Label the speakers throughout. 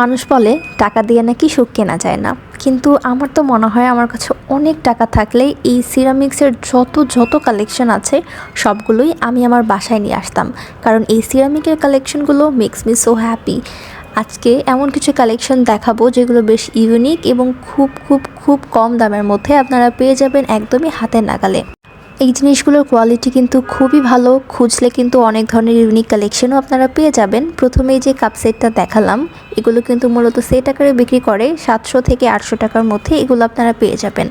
Speaker 1: মানুষ বলে, টাকা দিয়ে নাকি সুখ কেনা যায় না। কিন্তু আমার তো মনে হয় আমার কাছে অনেক টাকা থাকলে এই সিরামিক্সের যত যত কালেকশন আছে, সবগুলোই আমি আমার বাসায় নিয়ে আসতাম। কারণ এই সিরামিকের কালেকশনগুলো মেক্স মি সো হ্যাপি আজকে এমন কিছু কালেকশন দেখাবো যেগুলো বেশ ইউনিক এবং খুব খুব খুব কম দামের মধ্যে আপনারা পেয়ে যাবেন একদমই হাতের নাগালে। এই জিনিসগুলোর কোয়ালিটি কিন্তু খুবই ভালো। খুঁজলে কিন্তু অনেক ধরনের ইউনিক কালেকশনও আপনারা পেয়ে যাবেন। প্রথমেই যে কাপ সেটটা দেখালাম, এগুলো কিন্তু মূলত সেট আকারে বিক্রি করে সাতশো থেকে আটশো টাকার মধ্যে এগুলো আপনারা পেয়ে যাবেন।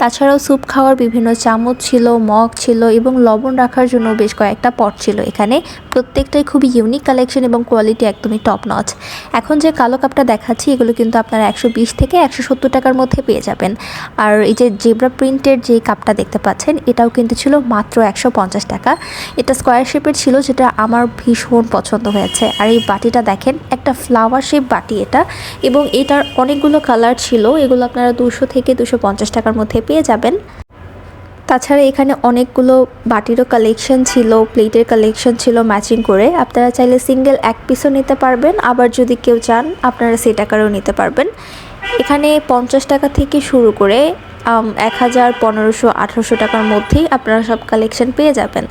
Speaker 1: তাছাড়াও স্যুপ খাওয়ার বিভিন্ন চামচ ছিল, মগ ছিল এবং লবণ রাখার জন্য বেশ কয়েকটা পট ছিল। এখানে প্রত্যেকটাই খুবই ইউনিক কালেকশন এবং কোয়ালিটি একদমই টপ নচ এখন যে কালো কাপটা দেখাচ্ছি, এগুলো কিন্তু আপনারা একশো বিশ থেকে একশো সত্তর টাকার মধ্যে পেয়ে যাবেন। আর এই যে জেব্রা প্রিন্টের যে কাপটা দেখতে পাচ্ছেন, এটাও কিন্তু ছিল মাত্র একশো পঞ্চাশ টাকা। এটা স্কোয়ার শেপের ছিল, যেটা আমার ভীষণ পছন্দ হয়েছে। আর এই বাটিটা দেখেন, একটা ফ্লাওয়ার শেপ বাটি এটা। এবং এটার অনেকগুলো কালার ছিল, এগুলো আপনারা দুশো থেকে দুশো টাকার মধ্যে পেয়ে যাবেন। তাছাড়া এখানে অনেকগুলো বাটিরও কালেকশন ছিল প্লেটের কালেকশন ছিল ম্যাচিং করে। আপনারা চাইলে সিঙ্গেল এক পিসও নিতে পারবেন, আবার যদি কেউ চান, আপনারা সেট আকারেও নিতে পারবেন। এখানে পঞ্চাশ টাকা থেকে শুরু করে এক হাজার পনেরোশো আঠারোশো টাকার মধ্যেই আপনারা সব কালেকশন পেয়ে যাবেন।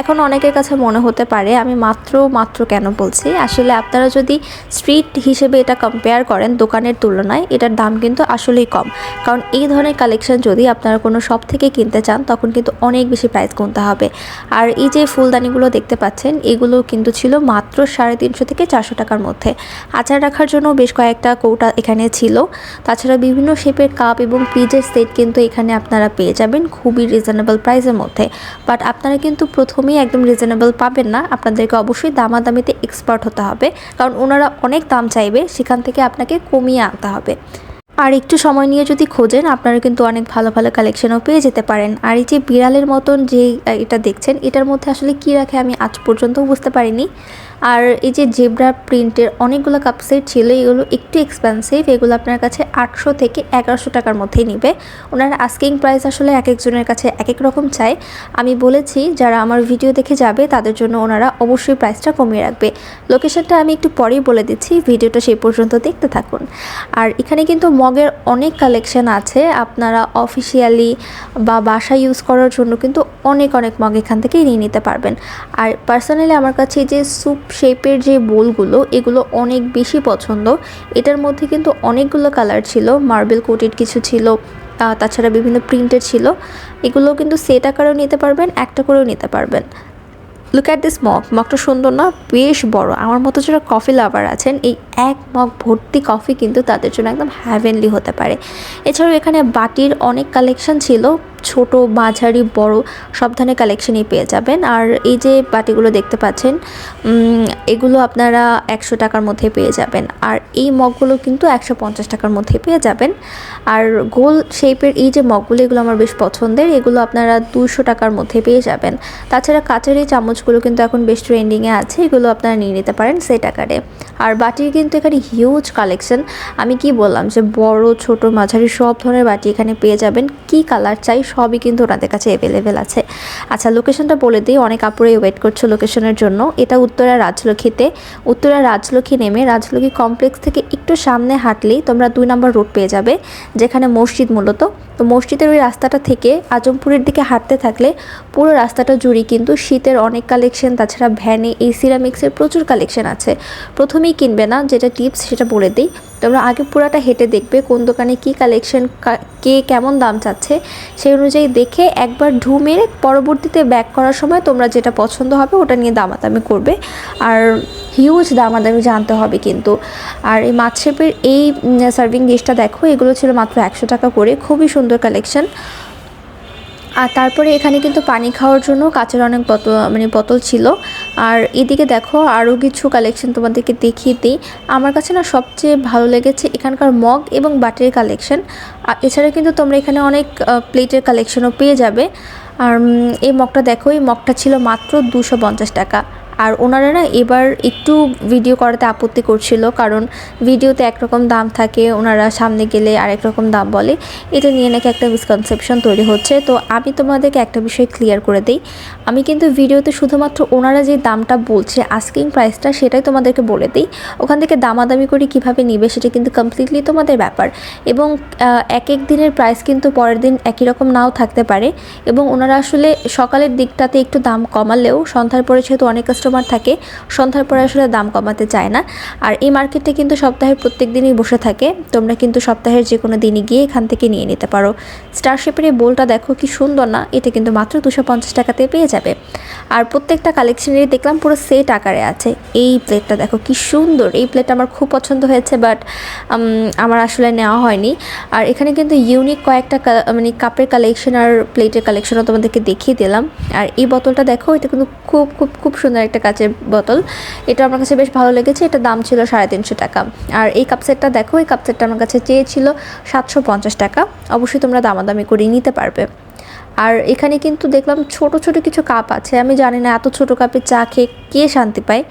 Speaker 1: এখন অনেকের কাছে মনে হতে পারে, আমি মাত্র মাত্র কেন বলছি? আসলে আপনারা যদি স্ট্রিট হিসেবে এটা কম্পেয়ার করেন দোকানের তুলনায়, এটার দাম কিন্তু আসলেই কম। কারণ এই ধরনের কালেকশন যদি আপনারা কোনো শপ থেকে কিনতে চান, তখন কিন্তু অনেক বেশি প্রাইস গুনতে হবে। আর এই যে ফুলদানিগুলো দেখতে পাচ্ছেন, এগুলো কিন্তু ছিল মাত্র সাড়ে তিনশো থেকে চারশো টাকার মধ্যে। আচার রাখার জন্য বেশ কয়েকটা কৌটা এখানে ছিল। তাছাড়া বিভিন্ন শেপের কাপ এবং পিজের সেট কিন্তু এখানে আপনারা পেয়ে যাবেন খুবই রিজনেবল প্রাইসের মধ্যে। বাট আপনারা কিন্তু প্রথমেই একদম রিজনেবল পাবেন না। আপনাদেরকে অবশ্যই দামাদামিতে এক্সপার্ট হতে হবে। কারণ ওনারা অনেক দাম চাইবে, সেখান থেকে আপনাকে কমিয়ে আনতে হবে। আর একটু সময় নিয়ে যদি খোঁজেন, আপনারা কিন্তু অনেক ভালো ভালো কালেকশনও পেয়ে যেতে পারেন। আর এই যে বিড়ালের মতন যে এটা দেখছেন, এটার মধ্যে আসলে কী রাখে আমি আজ পর্যন্ত বুঝতে পারিনি। আর এই যে জেব্রা প্রিন্টের অনেকগুলো কাপ সেট ছিল, এগুলো একটু এক্সপেন্সিভ এগুলো আপনার কাছে আটশো থেকে এগারোশো টাকার মধ্যেই নিবে। ওনার আস্কিং প্রাইস আসলে এক একজনের কাছে এক এক রকম চায় আমি বলেছি, যারা আমার ভিডিও দেখে যাবে, তাদের জন্য ওনারা অবশ্যই প্রাইসটা কমিয়ে রাখবে। লোকেশনটা আমি একটু পরেই বলে দিচ্ছি, ভিডিওটা সেই পর্যন্ত দেখতে থাকুন। আর এখানে কিন্তু মগের অনেক কালেকশন আছে। আপনারা অফিসিয়ালি বা বাসা ইউজ করার জন্য কিন্তু অনেক অনেক মগ এখান থেকেই নিয়ে নিতে পারবেন। আর পার্সোনালি আমার কাছে যে স্যুপ শেপের যে বোলগুলো এগুলো অনেক বেশি পছন্দ। এটার মধ্যে কিন্তু অনেকগুলো কালার ছিল মার্বেল কোটেড কিছু ছিল তাছাড়া বিভিন্ন প্রিন্টের ছিল। এগুলো কিন্তু সেট আকারেও নিতে পারবেন, একটা করেও নিতে পারবেন। লুক অ্যাট দিস মগ মগটা সুন্দর না, বেশ বড়। আমার মতো যারা কফি লাভার আছেন, এই এক মগ ভর্তি কফি কিন্তু তাদের জন্য একদম হ্যাভেনলি হতে পারে। এছাড়াও এখানে বাটির অনেক কালেকশন ছিল, ছোট, মাঝারি, বড়, সব ধরনের কালেকশনই পেয়ে যাবেন। আর এই যে বাটিগুলো দেখতে পাচ্ছেন এগুলো আপনারা একশো টাকার মধ্যে পেয়ে যাবেন। আর এই মগগুলো কিন্তু একশো পঞ্চাশ টাকার মধ্যে পেয়ে যাবেন। আর গোল শেপের এই যে মগগুলো, এগুলো আমার বেশ পছন্দের, এগুলো আপনারা দুশো টাকার মধ্যে পেয়ে যাবেন। তাছাড়া কাচের এই চামচগুলো কিন্তু এখন বেশ ট্রেন্ডিংয়ে আছে, এগুলো আপনারা নিয়ে নিতে পারেন সেট আকারে আর বাটির কিন্তু এখানে হিউজ কালেকশন আমি কি বললাম যে বড়, ছোট, মাঝারি সব ধরনের বাটি এখানে পেয়ে যাবেন। কি কালার চাই সবই কিন্তু ওনাদের কাছে অ্যাভেলেবেল আছে। আচ্ছা লোকেশনটা বলে দিই। অনেক আপুরে ওয়েট করছ লোকেশনের জন্য। এটা উত্তরা রাজলক্ষ্মীতে উত্তরা রাজলক্ষ্মী নেমে রাজলক্ষ্মী কমপ্লেক্স থেকে একটু সামনে হাঁটলেই তোমরা দুই নম্বর রোড পেয়ে যাবে, যেখানে মসজিদ মূলত। তো মসজিদের ওই রাস্তাটা থেকে আজমপুরের দিকে হাঁটতে থাকলে পুরো রাস্তাটা জুড়ে কিন্তু শীতের অনেক কালেকশন তাছাড়া ভ্যানে এই সিরামিক্সের প্রচুর কালেকশন আছে। প্রথমেই কিনবে না, যেটা টিপস সেটা বলে দিই। তোমরা আগে পুরাটা হেঁটে দেখবে কোন দোকানে কি কালেকশন কে কেমন দাম চাচ্ছে। সেই অনুযায়ী দেখে একবার ঢু মেরে পরবর্তীতে ব্যাক করার সময় তোমরা যেটা পছন্দ হবে ওটা নিয়ে দামাদামি করবে। আর হিউজ দামাদামি জানতে হবে কিন্তু। আর এই মাছ শেপের এই সার্ভিং ডিশটা দেখো, এগুলো ছিল মাত্র একশো টাকা করে, খুবই সুন্দর কালেকশন আর তারপরে এখানে কিন্তু পানি খাওয়ার জন্য কাচের অনেক বোতল মানে বোতল ছিল। আর এদিকে দেখো আরও কিছু কালেকশন তোমাদেরকে দেখিয়ে দিই। আমার কাছে না সবচেয়ে ভালো লেগেছে এখানকার মগ এবং বাটির কালেকশন এছাড়া কিন্তু তোমরা এখানে অনেক প্লেটের কালেকশনও পেয়ে যাবে। আর এই মগটা দেখো, এই মগটা ছিল মাত্র দুশো টাকা। আর ওনারা না এবার একটু ভিডিও করাতে আপত্তি করছিল, কারণ ভিডিওতে একরকম দাম থাকে, ওনারা সামনে গেলে আরেক রকম দাম বলে। এটা নিয়ে নাকি একটা মিসকনসেপশন তৈরি হচ্ছে। তো আমি তোমাদেরকে একটা বিষয় ক্লিয়ার করে দিই। আমি কিন্তু ভিডিওতে শুধুমাত্র ওনারা যে দামটা বলছে আস্কিং প্রাইসটা সেটাই তোমাদেরকে বলে দিই। ওখান থেকে দামাদামি করে কীভাবে নিবে, সেটা কিন্তু কমপ্লিটলি তোমাদের ব্যাপার। এবং এক এক দিনের প্রাইস কিন্তু পরের দিন একই রকম নাও থাকতে পারে। এবং ওনারা আসলে সকালের দিকটাতে একটু দাম কমালেও, সন্ধ্যার পরে যেহেতু অনেক কাস্টমার থাকে, সন্ধ্যার পরে আসলে দাম কমাতে চায় না। আর এই মার্কেটে কিন্তু সপ্তাহের প্রত্যেক দিনই বসে থাকে। তোমরা কিন্তু সপ্তাহের যে কোনো দিনই গিয়ে এখান থেকে নিয়ে নিতে পারো। স্টারশেপের এই বোলটা দেখো কি সুন্দর না, এটা কিন্তু মাত্র দুশো পঞ্চাশ টাকাতে পেয়ে যাবে। আর প্রত্যেকটা কালেকশনেরই দেখলাম পুরো সেট আকারে আছে। এই প্লেটটা দেখো কি সুন্দর। এই প্লেটটা আমার খুব পছন্দ হয়েছে বাট আমার আসলে নেওয়া হয়নি। আর এখানে কিন্তু ইউনিক কয়েকটা মানে কাপের কালেকশন আর প্লেটের কালেকশনও তোমাদেরকে দেখিয়ে দিলাম। আর এই বোতলটা দেখো, এটা কিন্তু খুব খুব খুব সুন্দর একটা কাচের বোতল। এটা আমার কাছে বেশ ভালো লেগেছে। এটা দাম ছিল সাড়ে তিনশো টাকা। আর এই কাপ সেটটা দেখো, এই কাপ সেটটা আমার কাছে চেয়েছিল সাতশো পঞ্চাশ টাকা। অবশ্যই তোমরা দামাদামি করে নিতে পারবে। আর এখানে কিন্তু দেখলাম ছোট ছোট কিছু কাপ আছে। আমি জানি না এত ছোট কাপে চা খেয়ে কে শান্তি পায়।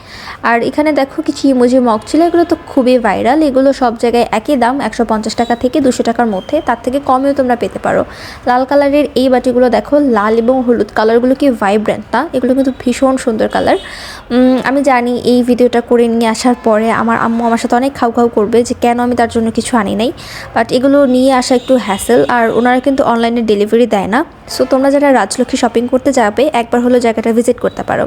Speaker 1: আর এখানে দেখো কিছু ইমোজি মগ ছিল, এগুলো তো খুবই ভাইরাল। এগুলো সব জায়গায় একই দাম, একশো পঞ্চাশ টাকা থেকে দুশো টাকার মধ্যে। তার থেকে কমেও তোমরা পেতে পারো। লাল কালারের এই বাটিগুলো দেখো, লাল এবং হলুদ কালারগুলো কি ভাইব্রেন্ট না? এগুলো কিন্তু ভীষণ সুন্দর কালার। আমি জানি এই ভিডিওটা করে নিয়ে আসার পরে আমার আম্মু আমার সাথে অনেক খাও খাও করবে যে কেন আমি তার জন্য কিছু আনি নাই। বাট এগুলো নিয়ে আসা একটু হ্যাসেল আর ওনারা কিন্তু অনলাইনে ডেলিভারি দেয় না। সো তোমরা যারা রাজলক্ষ্মী শপিং করতে যাবে একবার হলো জায়গাটা ভিজিট করতে পারো।